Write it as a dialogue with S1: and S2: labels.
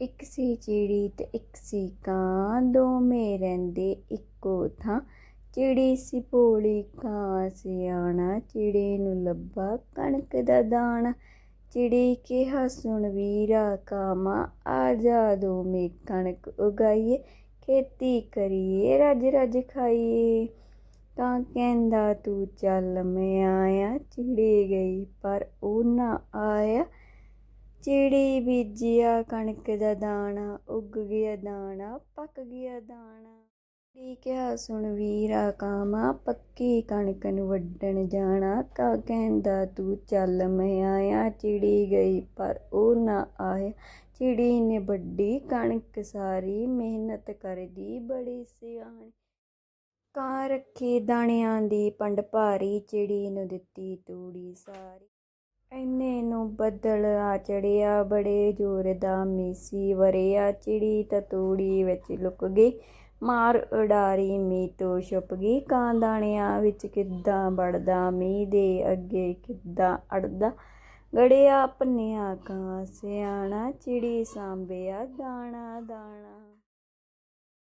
S1: ਇੱਕ ਸੀ ਚਿੜੀ ਤੇ ਇੱਕ ਸੀ ਕਾਂ, ਦੋਵੇਂ ਰਹਿੰਦੇ ਇੱਕੋ ਥਾਂ। ਚਿੜੀ ਸੀ ਭੋਲੀ, ਕਾਂ ਸਿਆਣਾ ਚਿੜੇ ਨੂੰ ਲੱਭਾ ਕਣਕ ਦਾ ਦਾਣਾ। ਚਿੜੀ ਕਿਹਾ, ਸੁਣ ਵੀਰਾ ਕਾਮਾ, ਆ ਜਾ ਦੋਵੇਂ ਕਣਕ ਉਗਾਈਏ, ਖੇਤੀ ਕਰੀਏ ਰੱਜ ਰੱਜ ਖਾਈਏ। ਤਾਂ ਕਹਿੰਦਾ, ਤੂੰ ਚੱਲ ਮੈਂ ਆਇਆ। ਚਿੜੀ ਗਈ, ਪਰ ਉਹ ਨਾ ਆਇਆ। ਚਿੜੀ ਬੀਜਿਆ ਕਣਕ ਦਾ ਦਾਣਾ, ਉੱਗ ਗਿਆ ਦਾਣਾ, ਪੱਕ ਗਿਆ ਦਾਣਾ। ਚਿੜੀ ਕਿਹਾ ਸੁਣ ਵੀਰਾ ਕਾਮਾ, ਪੱਕੀ ਕਣਕ ਨੂੰ ਵੱਢਣ ਜਾਣਾ। ਕਾ ਕਹਿੰਦਾ, ਤੂੰ ਚੱਲ, ਮੈਂ ਆਇਆ, ਚਿੜੀ ਗਈ, ਪਰ ਉਹ ਨਾ ਆਇਆ। ਚਿੜੀ ਨੇ ਵੱਡੀ ਕਣਕ ਸਾਰੀ, ਮਿਹਨਤ ਕਰਦੀ ਬੜੀ ਸਿਆਣੀ। ਕਾਂ ਰੱਖੀ ਦਾਣਿਆਂ ਦੀ ਪੰਡ ਭਾਰੀ, ਚਿੜੀ ਨੂੰ ਦਿੱਤੀ ਤੂੜੀ ਸਾਰੀ। ਐਨੇ ਨੂੰ ਬੱਦਲ ਆ ਚੜਿਆ, ਬੜੇ ਜ਼ੋਰ ਦਾ ਮੀਸੀ ਵਰਿਆ, ਚਿੜੀ ਤਾਂ ਤੂੜੀ ਵਿੱਚ ਲੁਕ ਗਈ, ਮਾਰ ਉਡਾਰੀ ਮੀਂਹ ਤੋਂ ਛੁਪ ਗਈ ਕਾਂ ਦਾਣਿਆਂ ਵਿੱਚ ਕਿੱਦਾਂ ਵੜਦਾ, ਮੀਂਹ ਦੇ ਅੱਗੇ ਕਿੱਦਾਂ ਅੜਦਾ, ਗੜਿਆ ਪੰਨਿਆ ਕਾਂ ਸਿਆਣਾ, ਚਿੜੀ ਸਾਂਭਿਆ ਦਾਣਾ ਦਾਣਾ।